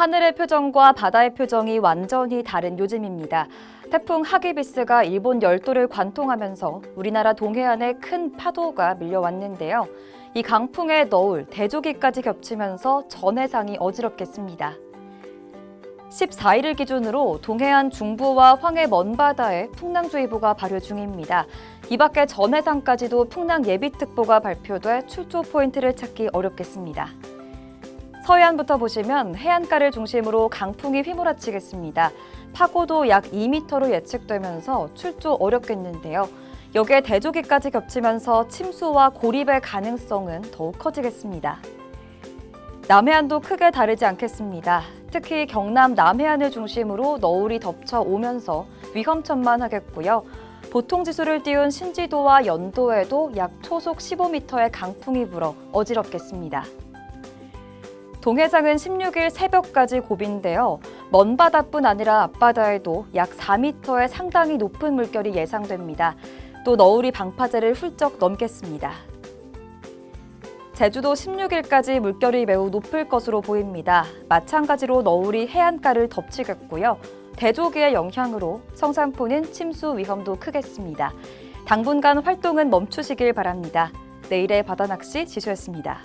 하늘의 표정과 바다의 표정이 완전히 다른 요즘입니다. 태풍 하기비스가 일본 열도를 관통하면서 우리나라 동해안에 큰 파도가 밀려왔는데요. 이 강풍에 너울, 대조기까지 겹치면서 전해상이 어지럽겠습니다. 14일을 기준으로 동해안 중부와 황해 먼바다에 풍랑주의보가 발효 중입니다. 이 밖에 전해상까지도 풍랑 예비특보가 발표돼 출조 포인트를 찾기 어렵겠습니다. 서해안부터 보시면 해안가를 중심으로 강풍이 휘몰아치겠습니다. 파고도 약 2m로 예측되면서 출조 어렵겠는데요. 여기에 대조기까지 겹치면서 침수와 고립의 가능성은 더욱 커지겠습니다. 남해안도 크게 다르지 않겠습니다. 특히 경남 남해안을 중심으로 너울이 덮쳐 오면서 위험천만하겠고요. 보통 지수를 띄운 신지도와 연도에도 약 초속 15m의 강풍이 불어 어지럽겠습니다. 동해상은 16일 새벽까지 고비인데요. 먼 바다뿐 아니라 앞바다에도 약 4m의 상당히 높은 물결이 예상됩니다. 또 너울이 방파제를 훌쩍 넘겠습니다. 제주도 16일까지 물결이 매우 높을 것으로 보입니다. 마찬가지로 너울이 해안가를 덮치겠고요. 대조기의 영향으로 성산포는 침수 위험도 크겠습니다. 당분간 활동은 멈추시길 바랍니다. 내일의 바다 낚시 지수였습니다.